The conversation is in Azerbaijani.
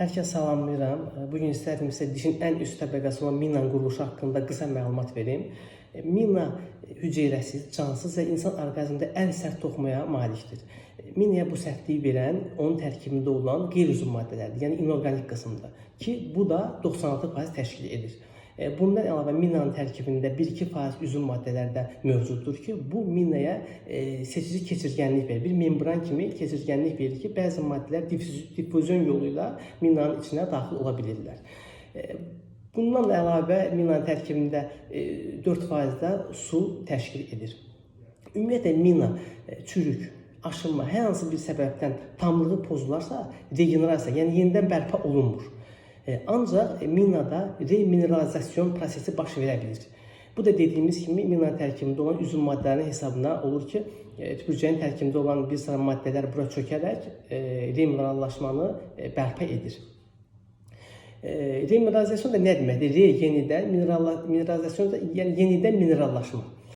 Hər kəsə salamlayıram. Bu gün istərdim sizə dişin ən üst təbəqəsi olan mina quruluşu haqqında qısa məlumat verim. Mina hüceyrəsiz, cansız və insan orqanizmində ən sərt toxumaya malikdir. Minaya bu sərtliyi verən onun tərkibində olan qeyri-üzv maddələrdir, yəni inorqanik qismdə ki, bu da 96% təşkil edir. E, Bundan əlavə minanın tərkibində 1-2% üzüm maddələr də mövcuddur ki, bu minaya e, seçici keçirgənlik verir. Bir membran kimi keçirgənlik verir ki, bəzi maddələr difüzyon yolu ilə minanın içinə daxil ola bilirlər. E, Bundan da əlavə minanın tərkibində e, 4% də su təşkil edir. Ümumiyyətlə mina çürük, aşınma hər hansı bir səbəbdən tamlığı pozularsa, regenerasiya, yəni yenidən bərpa olunmur. E, Ancaq minada remineralizasyon prosesi baş verə bilir. Bu da dediyimiz kimi mina tərkibində olan üzüm maddələrinin hesabına olur ki, e, tüpürcəyin tərkibində olan bir sıra maddələr bura çökərək e, reminerallaşmanı bərpa edir. Remineralizasyon da nə deməkdir? Re yenidən, mineralizasyon da yəni yenidən minerallaşma.